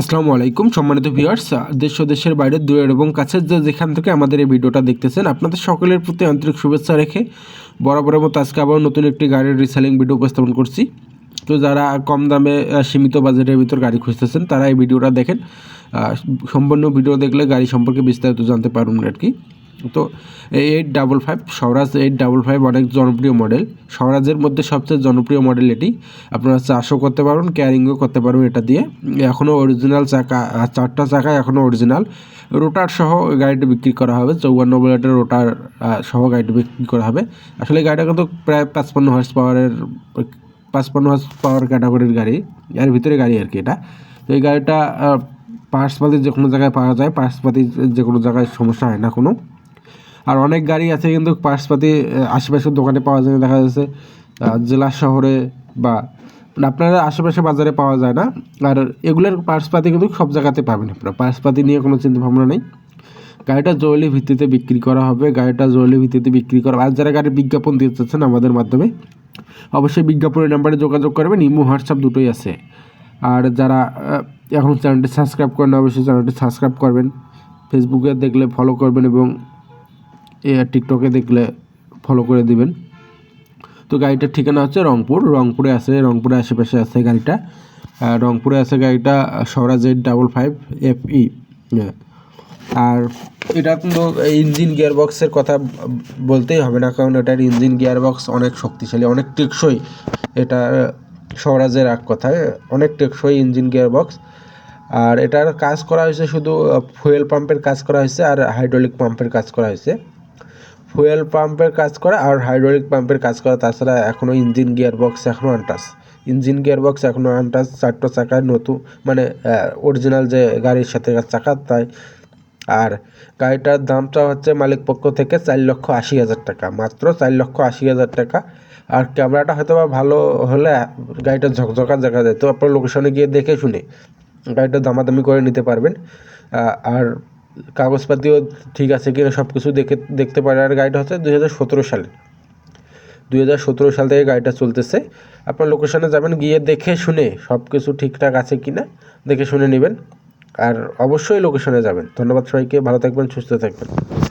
আসসালামু আলাইকুম, সম্মানিত ভিউয়ার্স দেশ দেশের বাইরে, দূরের এবং কাছের যে যেখান থেকে আমাদের এই ভিডিওটা দেখতেছেন, আপনাদের সকলের প্রতি আন্তরিক শুভেচ্ছা রেখে বরাবরের মতো আজকে আবার নতুন একটি গাড়ির রিসেলিং ভিডিও উপস্থাপন করছি। তো যারা কম দামে সীমিত বাজেটের ভিতর গাড়ি খুঁজতেছেন, তারা এই ভিডিওটা দেখেন। সম্পূর্ণ ভিডিও দেখলে গাড়ি সম্পর্কে বিস্তারিত জানতে পারবেন আর কি। তো eight double five Swaraj eight double five অনেক জনপ্রিয় মডেল স্বরাজের মধ্যে সবচেয়ে জনপ্রিয় মডেল এটি। আপনারা চাষও করতে পারবেন ক্যারিংও করতে পারবেন এটা দিয়ে। এখনও অরিজিনাল চাকা চারটা চাকা এখনও অরিজিনাল রোটার সহ গাড়িটি বিক্রি করা হবে, চৌয়ান্ন বুলেটের রোটার সহ গাড়িটি বিক্রি করা হবে। আসলে গাড়িটা কিন্তু প্রায় পাঁচপান্ন হর্স পাওয়ারের পাঁচপান্ন হর্স পাওয়ার ক্যাটাগরির গাড়ি। এর ভিতরে গাড়ি আর কি এটা। তো এই গাড়িটা পার্সপাতি যে কোনো জায়গায় পাওয়া যায় পার্সপাতি যে কোনো জায়গায় সমস্যা হয় না কোনো। আর অনেক গাড়ি আছে কিন্তু পার্সপাতি আশেপাশের দোকানে পাওয়া যায় দেখা যাচ্ছে জেলা শহরে বা আপনারা আশেপাশে বাজারে পাওয়া যায় না। আর এগুলোর পার্সপাতি কিন্তু সব জায়গাতে পাবেন আপনারা। পার্সপাতি নিয়ে কোনো চিন্তা ভাবনা নেই। গাড়িটা জরুরি ভিত্তিতে বিক্রি করা হবে। গাড়িটা জরুরি ভিত্তিতে বিক্রি করা আর যারা গাড়ির বিজ্ঞাপন দিতে চাচ্ছেন আমাদের মাধ্যমে, অবশ্যই বিজ্ঞাপনের নাম্বারে যোগাযোগ করবেন। ইমো, হোয়াটসঅ্যাপ দুটোই আছে। আর যারা এখন চ্যানেলটি সাবস্ক্রাইব করেন, অবশ্যই চ্যানেলটি সাবস্ক্রাইব করবেন। ফেসবুকে দেখলে ফলো করবেন এবং এ আর টিকটকে দেখলে ফলো করে দিবেন। তো গাড়িটার ঠিকানা হচ্ছে রংপুর। রংপুরে আছে রংপুরে আশেপাশে আছে গাড়িটা। রংপুরে আছে গাড়িটা Swaraj eight double five F E R এটা কিন্তু ইঞ্জিন গিয়ারবক্সের কথা বলতেই হবে না, কারণ এটার ইঞ্জিন গিয়ারবক্স অনেক শক্তিশালী, অনেক টেকসই। এটা স্বরাজের এক কথায়, অনেক টেকসই ইঞ্জিন গিয়ারবক্স আর এটার কাজ করা হয়েছে শুধু ফুয়েল পাম্পের কাজ করা হয়েছে আর হাইড্রোলিক পাম্পের কাজ করা হয়েছে। ফুয়েল পাম্পের কাজ করা আর হাইড্রোলিক পাম্পের কাজ করা, তাছাড়া এখনও ইঞ্জিন গিয়ার বক্স এখনও আনটাস। ইঞ্জিন গিয়ার বক্স এখনও আনটাস, চারটো চাকায় নতুন মানে অরিজিনাল যে গাড়ির সাথে চাকা তাই। আর গাড়িটার দামটা হচ্ছে মালিক পক্ষ থেকে চার লক্ষ আশি হাজার টাকা, মাত্র চার লক্ষ আশি হাজার টাকা। আর ক্যামেরাটা হয়তো বা ভালো হলে গাড়িটা ঝকঝকা দেখা যায়, তো আপনার লোকেশনে গিয়ে দেখে শুনে গাড়িটা দামাদামি করে নিতে পারবেন। আর কাগজপাতিও ঠিক আছে কিনা সব কিছু দেখে, দেখতে পারে। আর গাড়িটা হচ্ছে দুই হাজার সতেরো সালে। দুই হাজার সতেরো সাল থেকে গাড়িটা চলতেছে। আপনার লোকেশনে যাবেন, গিয়ে দেখে শুনে সব কিছু ঠিকঠাক আছে কি না দেখে শুনে নেবেন। আর অবশ্যই লোকেশনে যাবেন। ধন্যবাদ সবাইকে, ভালো থাকবেন, সুস্থ থাকবেন।